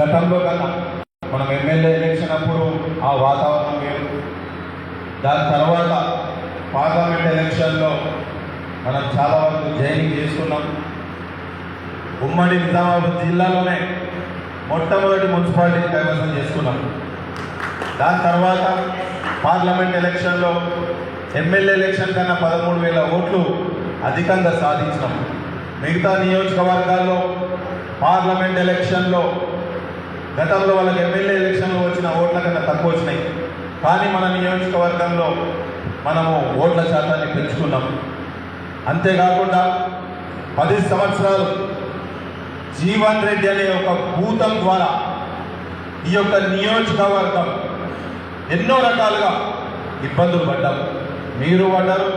గతంలో కన్నా మనం ఎమ్మెల్యే ఎలక్షన్ అప్పుడు ఆ వాతావరణం వేరు. దాని తర్వాత పార్లమెంట్ ఎలక్షన్లో మనం చాలా వరకు జైనింగ్ చేసుకున్నాం. ఉమ్మడి నిజామాబాద్ జిల్లాలోనే మొట్టమొదటి మున్సిపాలిటీ కైవసం చేసుకున్నాం. దాని తర్వాత పార్లమెంట్ ఎలక్షన్లో ఎమ్మెల్యే ఎలక్షన్ కన్నా పదమూడు వేల ఓట్లు అధికంగా సాధించినాం. మిగతా నియోజకవర్గాల్లో పార్లమెంట్ ఎలక్షన్లో గతంలో వాళ్ళకి ఎమ్మెల్యే ఎలక్షన్లో వచ్చిన ఓట్ల కన్నా తక్కువ వచ్చినాయి. కానీ మన నియోజకవర్గంలో మనము ఓట్ల శాతాన్ని పెంచుకున్నాం. అంతేకాకుండా పది సంవత్సరాలు జీవన్ రెడ్డి అనే ఒక భూతం ద్వారా ఈ యొక్క నియోజకవర్గం ఎన్నో రకాలుగా ఇబ్బందులు పడ్డాం. మీరు పడ్డారు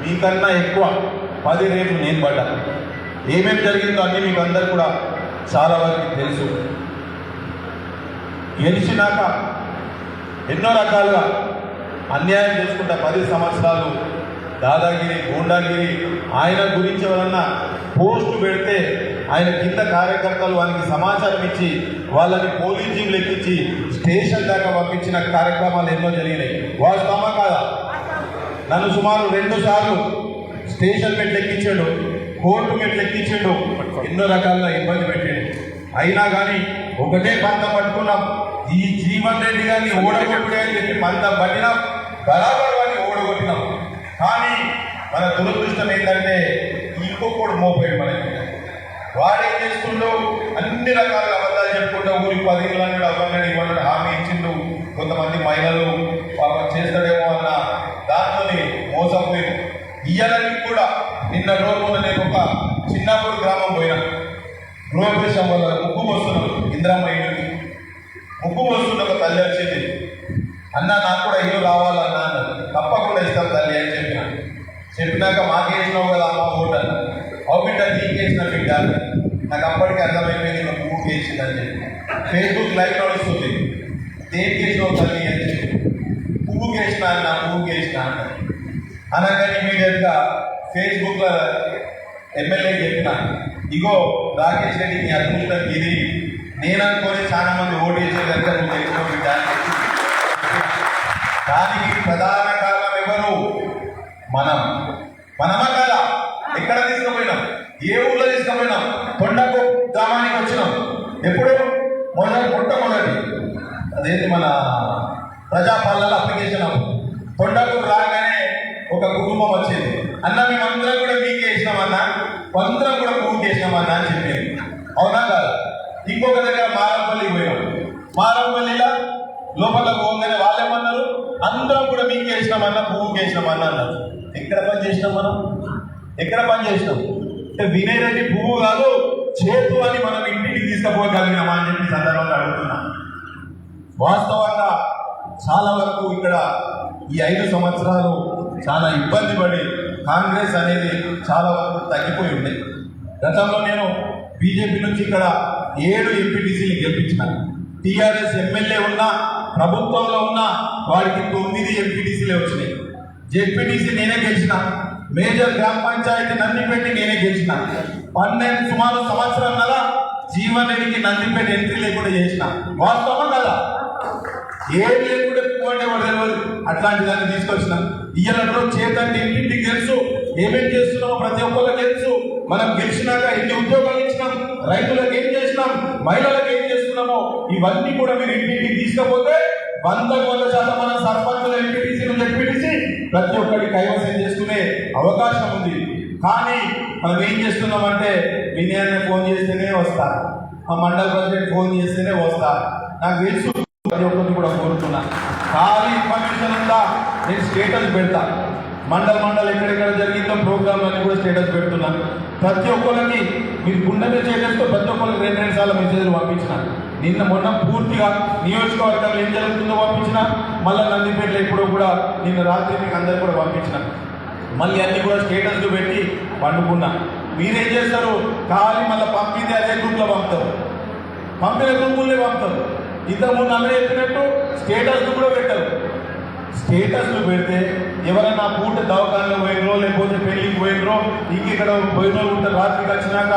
మీకన్నా ఎక్కువ పది రేట్లు నేను పడ్డాను. ఏమేమి జరిగిందో అన్నీ మీకు అందరు కూడా చాలా వరకు తెలుసు. గెలిచినాక ఎన్నో రకాలుగా అన్యాయం చేసుకుంటా పది సంవత్సరాలు దాదాగిరి గూండాగిరి ఆయన గురించి ఎవరన్నా పోస్ట్ పెడితే ఆయన కింద కార్యకర్తలు వారికి సమాచారం ఇచ్చి వాళ్ళని పోలీస్ జీవులు ఎక్కించి స్టేషన్ దాకా పంపించిన కార్యక్రమాలు ఎన్నో జరిగినాయి. వాస్తవమా కాదా? నన్ను సుమారు రెండు సార్లు స్టేషన్ మెట్లు ఎక్కించాడు కోర్టు మెట్లు ఎక్కించాడు ఎన్నో రకాలుగా ఇబ్బంది పెట్టాడు. అయినా కానీ ఒకటే పంత పట్టుకున్నాం. ఈ జీవన్ రెడ్డి గారిని ఓడగొట్టుడే అని చెప్పి మంత పట్టినాం బరాబర్ ఓడగొట్టినాం. కానీ మన దురదృష్టం ఏంటంటే ఇంకొకడు మోపోయాడు మనకి. వాడేం ఏం చేస్తుండో అన్ని రకాల అబద్ధాలు చెప్పుకుంటూ ఊరికి పది ఇళ్ళు అవ్వన్నాడు ఇవ్వన్నాడు హామీ ఇచ్చిండు. కొంతమంది మహిళలు పాపం చేస్తాడేమో అన్న దాంతోని మోసపోయి ఇయ్యాలని కూడా నిన్న రోజు మొన్న నేను ఒక చిన్నప్పుడు గ్రామం పోయినా. గృహప్రవేశం వల్ల ముగ్గు వస్తున్నాడు ఇందిరమ్మ ముగ్గు వస్తున్న ఒక తల్లి వచ్చింది అన్న నాకు కూడా ఇల్లు రావాలన్నా తప్పకుండా ఇస్తాం తల్లి అని చెప్పిన. చెప్పినాక మాకేసినావు కదా అమ్మ ఓటు అన్న. అవు బిడ్డ నీకేసిన బిడ్డ నాకు అప్పటికి అర్థమైపోయింది నువ్వు పువ్వుకి వేసిందని చెప్పి. ఫేస్బుక్ లైవ్ నడుస్తుంది. దేనికేసినావు తల్లి అని చెప్పి. పువ్వు కేసిన అన్న పువ్వు కేసిన అన్న. అనగానే ఇమీడియట్గా ఫేస్బుక్లో ఎమ్మెల్యే చెప్పిన ఇగో రాకేష్ రెడ్డి నీ అదృష్టం ఇది. నేను అనుకోని చాలా మంది ఓటు వేసే కనుక నువ్వు చెప్పి. దానికి ప్రధాన కారణం ఎవరు? మనం. మనమా కదా? ఎక్కడ తీసుకుపోయినాం? ఏ ఊళ్ళో తీసుకుపోయినాం? కొండకు గ్రామానికి వచ్చినాం. ఎప్పుడు మొదటి మొట్టమొదటి. అదేంటి మన ప్రజాపాలనలో అప్లికేషన్ కొండకు రాగానే ఒక కుటుంబం వచ్చింది. అన్న మేమందరం కూడా మీకు వేసినామన్నా అందరం కూడా పూర్తి చేసినామన్నా అని చెప్పింది అవునా కాదు? ఇంకొక దగ్గర మారంపల్లి పోయినాం. మారంపల్లిలో లోపల పోగానే వాళ్ళేమన్నారు అందరం కూడా మీకు వేసినామన్నా పువ్వుకి వేసినామన్నా అన్నారు. ఎక్కడ పని చేసినాం మనం? ఎక్కడ పని చేసినాం? అంటే వినేదండి పువ్వు కాదు చేతు అని మనం ఇంటికి తీసుకుపోగలిగినామా అని చెప్పి సందర్భంగా అడుగుతున్నాం. వాస్తవంగా చాలా వరకు ఇక్కడ ఈ ఐదు సంవత్సరాలు చాలా ఇబ్బంది పడి కాంగ్రెస్ అనేది చాలా వరకు తగ్గిపోయి ఉండేది గతంలో నేను బీజేపీ నుంచి ఇక్కడ ఏడు ఎంపీటీసీలు గెలిపించినాను. టీఆర్ఎస్ ఎమ్మెల్యే ఉన్నా ప్రభుత్వంలో ఉన్నా వాడికి తొమ్మిది ఎంపీటీసీలే వచ్చినాయి. జెడ్పీటీసీ నేనే గెలిచిన మేజర్ గ్రామ పంచాయతీ నందిపేట నేనే గెలిచిన పన్నెండు సుమారు సంవత్సరం కదా జీవన్ నందిపేట ఎంట్రీ లేకుండా చేసిన. వాస్తవం కదా? ఏం లేకుండా ఎక్కువ అంటే వాడు తెలియదు అట్లాంటి దాన్ని తీసుకొచ్చిన. ఇయ్యాలంటే చేతంటే ఇంటింటికి తెలుసు ఏమేం చేస్తున్నామో ప్రతి ఒక్కరికి తెలుసు. మనం గెలిచినాక ఎన్ని ఉద్యోగాలు ఇచ్చినాం రైతులకు ఏం చేసినాం మహిళలకు ఏం చేస్తున్నామో ఇవన్నీ కూడా మీరు ఇంటింటికి తీసుకపోతే వందకు వంద శాతం మన సర్పంచులు ఎంపీటీసీలు జడ్పీటీసీ ప్రతి ఒక్కరికి కైవసం చేసుకునే అవకాశం ఉంది. కానీ మనం ఏం చేస్తున్నామంటే వినయాన్ని ఫోన్ చేస్తేనే వస్తా. మా మండల ప్రెసిడెంట్ ఫోన్ చేస్తేనే వస్తా. నాకు తెలుసు ప్రతి ఒక్కరిని కూడా కోరుతున్నా. ఖాళీ ఇన్ఫర్మేషన్ ఉందా? నేను స్టేటస్ పెడతా. మండల మండల్ ఎక్కడెక్కడ జరిగిందో ప్రోగ్రామ్ అని కూడా స్టేటస్ పెడుతున్నాను ప్రతి ఒక్కరికి మీరు గుండె స్టేటస్తో ప్రతి ఒక్కరికి రెండు రెండు సార్లు మెసేజ్లు పంపించిన. నిన్న మొన్న పూర్తిగా నియోజకవర్గంలో ఏం జరుగుతుందో పంపించిన. మళ్ళీ నందిపేటలో ఎప్పుడో కూడా నిన్న రాత్రి మీకు అందరు కూడా పంపించిన. మళ్ళీ అన్ని కూడా స్టేటస్లు పెట్టి పండుకున్నా. మీరేం చేస్తారు? ఖాళీ మళ్ళీ పంపింది అదే గ్రూప్లో పంపుతారు. పంపిన గ్రూపుల్ని పంపుతారు. ఇంతకుముందు అందరూ చెప్పినట్టు స్టేటస్లు కూడా పెట్టరు. స్టేటస్లు పెడితే ఎవరైనా పూట దవాఖానలో పోయినరో లేకపోతే పెళ్ళికి పోయినరో ఇంకెక్కడ పోయిన ఉంటారు రాత్రికి వచ్చినాక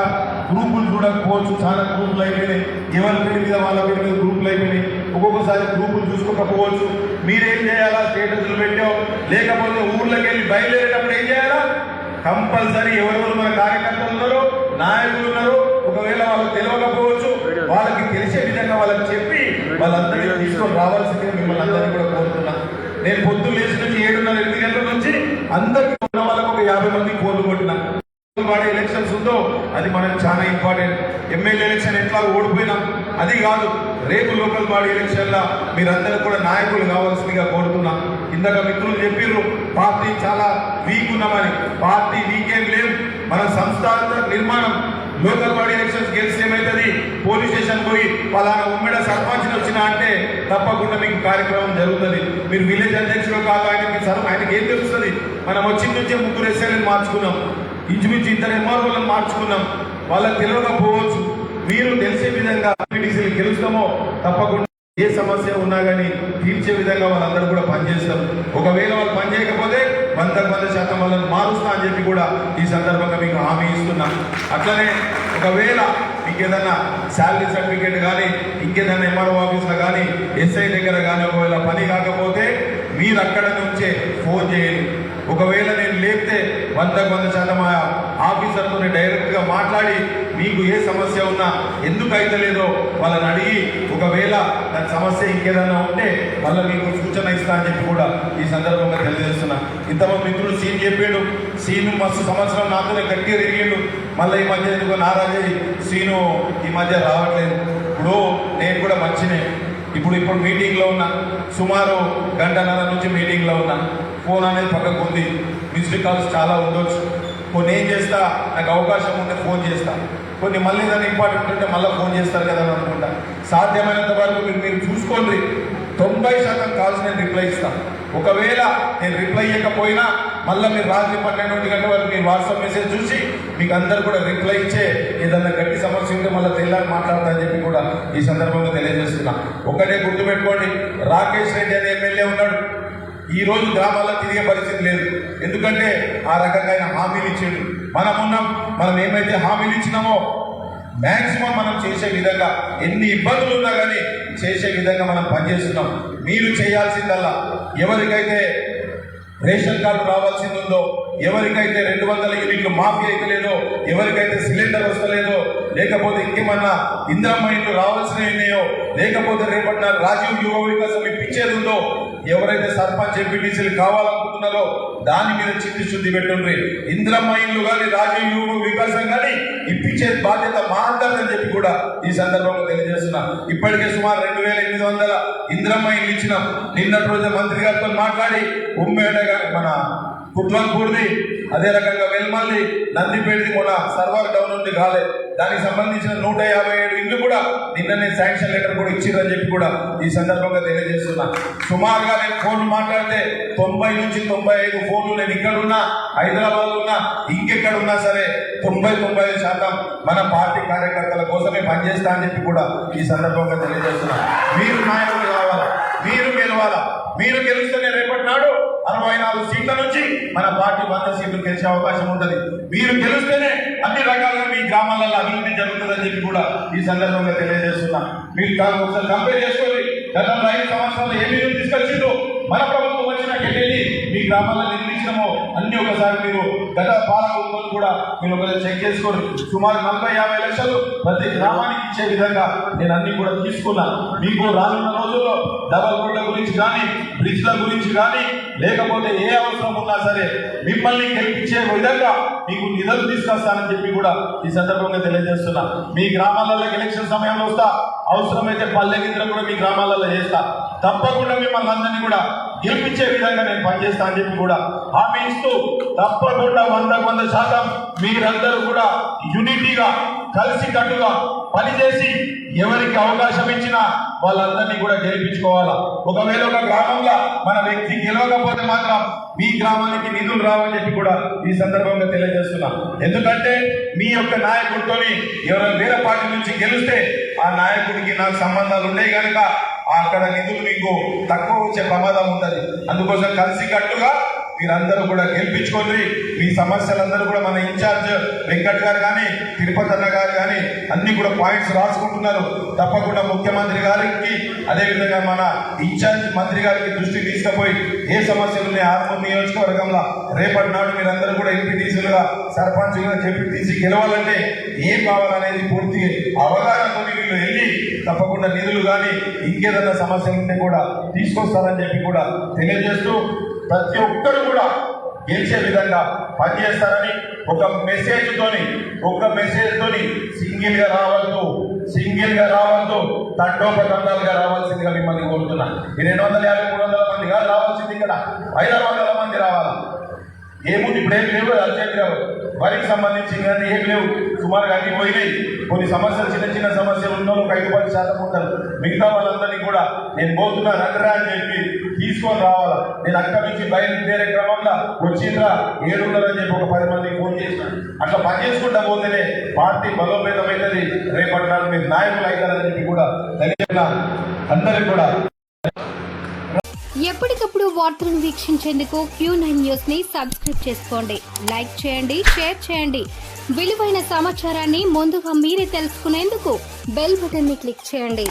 గ్రూపులు చూడకపోవచ్చు. చాలా గ్రూపులు అయిపోయినాయి. ఎవరి పేరు మీద వాళ్ళ పేరు మీద గ్రూపులు అయిపోయినాయి. ఒక్కొక్కసారి గ్రూపులు చూసుకోకపోవచ్చు మీరేం చేయాలా? స్టేటస్లు పెట్టావు. లేకపోతే ఊర్లోకి వెళ్ళి బయలుదేరేటప్పుడు ఏం చేయాలా? కంపల్సరీ ఎవరెవరు మన కార్యకర్తలు ఉన్నారో నాయకులు ఉన్నారు ఒకవేళ వాళ్ళకి తెలియకపోవచ్చు వాళ్ళకి తెలిసే విధంగా వాళ్ళకి చెప్పి వాళ్ళందరికీ తీసుకొని రావాల్సిందిగా మిమ్మల్ని అందరినీ కూడా కోరుతున్నాను నేను పొద్దున్న లేచి నుంచి ఏడున్నర ఎనిమిది గంటల నుంచి అందరికీ ఉన్న వాళ్ళకు ఒక యాభై మంది ఫోన్లు కొట్టినా వాడే ఎలక్షన్స్ ఉందో అది మనకు చాలా ఇంపార్టెంట్ ఎమ్మెల్యే ఎలక్షన్ ఎట్లా ఓడిపోయినాం అది కాదు. రేపు లోకల్ బాడీ ఎలక్షన్లో మీరందరూ కూడా నాయకులు కావాల్సిందిగా కోరుతున్నా. ఇందాక మిత్రులు చెప్పిర్రు పార్టీ చాలా వీక్ ఉన్నామని పార్టీ వీకేం లేదు. మన సంస్థాగత నిర్మాణం లోకల్ బాడీ ఎలక్షన్స్ గెలిస్తే ఏమవుతుంది పోలీస్ స్టేషన్ పోయి పలానా ఉమ్మెడ సర్పంచ్ని వచ్చినా అంటే తప్పకుండా మీకు కార్యక్రమం జరుగుతుంది. మీరు విలేజ్ అధ్యక్షుడు కాదు ఆయనకి సర్ ఆయనకి ఏం తెలుస్తుంది? మనం వచ్చిన నుంచే ముగ్గురు ఎస్ఐలను మార్చుకున్నాం. ఇంచుమించు ఇద్దరు ఎంఆర్ఓలను మార్చుకున్నాం. వాళ్ళకి తెలియకపోవచ్చు. మీరు తెలిసే విధంగా ఎంపీటీసీలు గెలుస్తామో తప్పకుండా ఏ సమస్య ఉన్నా కానీ తీర్చే విధంగా వాళ్ళందరూ కూడా పనిచేస్తారు. ఒకవేళ వాళ్ళు పనిచేయకపోతే వందకు వంద శాతం వాళ్ళని మారుస్తా అని చెప్పి కూడా ఈ సందర్భంగా మీకు హామీ ఇస్తున్నా. అట్లనే ఒకవేళ మీకు ఏదైనా శాలరీ సర్టిఫికేట్ కానీ ఇంకేదైనా ఎంఆర్ఓ ఆఫీస్లో కానీ ఎస్ఐ దగ్గర కానీ ఒకవేళ పని కాకపోతే మీరు అక్కడ నుంచే ఫోన్ చేయండి. ఒకవేళ నేను లేపితే వందకు వంద శాతం ఆఫీసర్తో డైరెక్ట్గా మాట్లాడి మీకు ఏ సమస్య ఉన్నా ఎందుకు అయితలేదో వాళ్ళని అడిగి ఒకవేళ దాని సమస్య ఇంకేదైనా ఉంటే మళ్ళీ మీకు సూచన ఇస్తా అని చెప్పి కూడా ఈ సందర్భంగా తెలియజేస్తున్నా. ఇంతమంది మిత్రుడు సీన్ చెప్పాడు సీను మస్తు సంవత్సరం నాతోనే గట్టిగా తిరిగిండు. మళ్ళీ ఈ మధ్య ఎందుకు నారాజీ సీను ఈ మధ్య రావట్లేదు. ఇప్పుడు నేను కూడా మంచినే. ఇప్పుడు ఇప్పుడు మీటింగ్లో ఉన్నా. సుమారు గంటన్నర నుంచి మీటింగ్లో ఉన్నా. ఫోన్ అనేది పక్కకు ఉంది. మిస్డ్ కాల్స్ చాలా ఉండొచ్చు. కొన్ని ఏం చేస్తా? నాకు అవకాశం ఉంటే ఫోన్ చేస్తా. కొన్ని మళ్ళీ దాన్ని ఇంపార్టెంట్ ఉంటే మళ్ళీ ఫోన్ చేస్తారు కదా అని అనుకుంటా. సాధ్యమైనంత వరకు మీరు మీరు చూసుకోండి. తొంభై శాతం కాల్స్ నేను రిప్లై ఇస్తాను ఒకవేళ నేను రిప్లై ఇవ్వకపోయినా మళ్ళీ మీరు రాత్రి పన్నెండు గంటల గంట వరకు మీ వాట్సాప్ మెసేజ్ చూసి మీకు అందరు కూడా రిప్లై ఇచ్చే ఏదన్నా గట్టి సమస్య ఉంటే మళ్ళీ తెల్లారి మాట్లాడతారని చెప్పి కూడా ఈ సందర్భంగా తెలియజేస్తున్నా. ఒకటే గుర్తుపెట్టుకోండి. రాకేష్ రెడ్డి అనే ఎమ్మెల్యే ఉన్నాడు. ఈ రోజు గ్రామాల్లో తిరిగే పరిస్థితి లేదు. ఎందుకంటే ఆ రకంగా ఆయన హామీలు ఇచ్చాడు. మనం ఉన్నాం మనం ఏమైతే హామీలు ఇచ్చినామో మ్యాక్సిమం మనం చేసే విధంగా ఎన్ని ఇబ్బందులు ఉన్నా కానీ చేసే విధంగా మనం పనిచేస్తున్నాం. మీరు చేయాల్సిందల్లా ఎవరికైతే రేషన్ కార్డు రావాల్సింది ఉందో ఎవరికైతే రెండు వందల యూనిట్లు మాఫీ అయితలేదో ఎవరికైతే సిలిండర్ వస్తలేదో లేకపోతే ఇంకేమన్నా ఇందిరమ్మ ఇండ్లు రావాల్సినవి ఉన్నాయో లేకపోతే రేపటి నాడు రాజీవ్ యువ వికాసం ఇప్పించేది ఉందో ఎవరైతే సర్పంచ్ ఎంపీటీసీలు కావాలనుకుంటున్నారో దాని మీద చిత్తి శుద్ధి పెట్టుండ్రి. ఇందిరమ్మ ఇల్లు కానీ రాజీవ్ యువ వికాసం కానీ ఇప్పించే బాధ్యత మా అందరిదని చెప్పి కూడా ఈ సందర్భంగా తెలియజేస్తున్నా. ఇప్పటికే సుమారు రెండు వేల ఎనిమిది వందల ఇందిరమ్మ ఇల్లు ఇచ్చినాం. నిన్నటి రోజు మంత్రి గారితో మాట్లాడి ఉమ్మేడ మన కుట్లంపూర్ది అదే రకంగా వెల్మల్లి నందిపేటది కూడా సర్వర్ డౌన్ ఉంది కాలే. దానికి సంబంధించిన నూట యాభై ఏడు ఇల్లు కూడా నిన్ననే శాంక్షన్ లెటర్ కూడా ఇచ్చిరని చెప్పి కూడా ఈ సందర్భంగా తెలియజేస్తున్నా. సుమారుగా నేను ఫోన్లు మాట్లాడితే తొంభై నుంచి తొంభై ఐదు ఫోన్లు నేను ఇక్కడ ఉన్నా హైదరాబాద్ ఉన్నా ఇంకెక్కడ ఉన్నా సరే తొంభై తొంభై ఐదు శాతం మన పార్టీ కార్యకర్తల కోసమే పనిచేస్తా అని చెప్పి కూడా ఈ సందర్భంగా తెలియజేస్తున్నా. మీరు నాయకులు కావాలా? మీరు గెలవాలా? మీరు గెలిస్తేనే రేపటి నాడు అరవై నాలుగు సీట్ల నుంచి మన పార్టీ వంద సీట్లు గెలిచే అవకాశం ఉంటుంది. మీరు గెలిస్తేనే అన్ని రకాలుగా మీ గ్రామాలలో అభివృద్ధి జరుగుతుందని చెప్పి కూడా ఈ సందర్భంగా తెలియజేస్తున్నా. మీరు ఒకసారి కంపేర్ చేసుకోండి. గత ఐదు సంవత్సరాలు ఏ తీసుకొచ్చిందో మన ప్రభుత్వం గ్రామాల్లో నిర్మించడమో అన్ని ఒకసారి మీరు గత పాలకులతో కూడా మీరు ఒకసారి చెక్ చేసుకోండి. సుమారు నలభై యాభై లక్షలు ప్రతి గ్రామానికి ఇచ్చే విధంగా నేను అన్ని కూడా తీసుకున్నా. మీకు రానున్న రోజుల్లో డబల్ రోడ్ల గురించి కానీ బ్రిడ్జ్ల గురించి కానీ లేకపోతే ఏ అవసరం ఉన్నా సరే మిమ్మల్ని గెలిపించే విధంగా మీకు నిధులు తీసుకొస్తానని చెప్పి కూడా ఈ సందర్భంగా తెలియజేస్తున్నా. మీ గ్రామాలలో ఎలక్షన్ సమయంలో వస్తా అవసరమైతే పల్లె గింజలు కూడా మీ గ్రామాలలో చేస్తా. తప్పకుండా మిమ్మల్ని అందరినీ కూడా గెలిపించే విధంగా నేను పనిచేస్తా అని చెప్పి కూడా హామీ ఇస్తూ తప్పకుండా వంద వంద శాతం మీరందరూ కూడా యూనిటీగా కలిసి కట్టుగా పనిచేసి ఎవరికి అవకాశం ఇచ్చినా వాళ్ళందరినీ కూడా గెలిపించుకోవాలా. ఒకవేళ ఒక గ్రామంలో మన వ్యక్తి గెలవకపోతే మాత్రం మీ గ్రామానికి నిధులు రావని చెప్పి కూడా ఈ సందర్భంగా తెలియజేస్తున్నా. ఎందుకంటే మీ యొక్క నాయకుడితోని ఎవరైనా వేరే పార్టీ నుంచి గెలిస్తే ఆ నాయకుడికి నాకు సంబంధాలు ఉన్నాయి కనుక అక్కడ నిధులు మీకు తక్కువ వచ్చే ప్రమాదం ఉంటుంది అందుకోసం కలిసి కట్టుగా మీరందరూ కూడా గెలిపించుకోండి. మీ సమస్యలందరూ కూడా మన ఇన్ఛార్జ్ వెంకట్ గారు కానీ తిరుపతి అన్న గారు కానీ అన్ని కూడా పాయింట్స్ రాసుకుంటున్నారు. తప్పకుండా ముఖ్యమంత్రి గారికి అదేవిధంగా మన ఇన్ఛార్జ్ మంత్రి గారికి దృష్టి తీసుకుపోయి ఏ సమస్యలు ఉన్నాయి ఆర్మూర్ నియోజకవర్గంలో రేపటి నాడు మీరందరూ కూడా ఎంపీటీసీలుగా సర్పంచ్గా జెడ్పీటీసీ గెలవాలంటే ఏం కావాలనేది పూర్తి అవగాహనతో వీళ్ళు వెళ్ళి తప్పకుండా నిధులు కానీ ఇంకేదన్నా సమస్యలు ఉంటే కూడా తీసుకొస్తారని చెప్పి కూడా తెలియజేస్తూ ప్రతి ఒక్కరు కూడా గెలిచే విధంగా పనిచేస్తారని ఒక మెసేజ్ తోని ఒక మెసేజ్ తోని సింగిల్గా రావద్దు సింగిల్గా రావద్దు తండోపతండాలుగా రావాల్సిందిగా మిమ్మల్ని కోరుతున్నా. ఈ రెండు వందల యాభై మూడు వందల మంది కాదు రావాల్సింది ఇక్కడ. ఐదు వందల మంది రావాలి. ఏముంది ఇప్పుడు ఏమి లేవు అర్జెంట్ లేవు. వరికి సంబంధించి కానీ ఏం లేవు. సుమారుగా అన్ని పోయినాయి. కొన్ని సమస్యలు చిన్న చిన్న సమస్యలు ఉన్న ఒక ఐదు పది శాతం ఉంటారు. మిగతా వాళ్ళందరినీ కూడా నేను పోతున్నా రండిరా అని చెప్పి తీసుకొని రావాలా. నేను అక్కడ నుంచి బయలుదేరే క్రమంలో వచ్చిండ్రా ఏడున్నర అని చెప్పి ఒక పది మందికి ఫోన్ చేసిన. అట్లా పని చేసుకుంటా పోతేనే పార్టీ బలోపేతమైనది రేపటి నాడు మీరు నాయకులు అవుతారని చెప్పి కూడా తెలియజేసిన అందరికి కూడా. ఎప్పటికప్పుడు వార్తలను వీక్షించేందుకు క్యూ నైన్ న్యూస్ని సబ్స్క్రైబ్ చేసుకోండి. లైక్ చేయండి షేర్ చేయండి. విలువైన సమాచారాన్ని ముందుగా మీరే తెలుసుకునేందుకు బెల్ బటన్ని క్లిక్ చేయండి.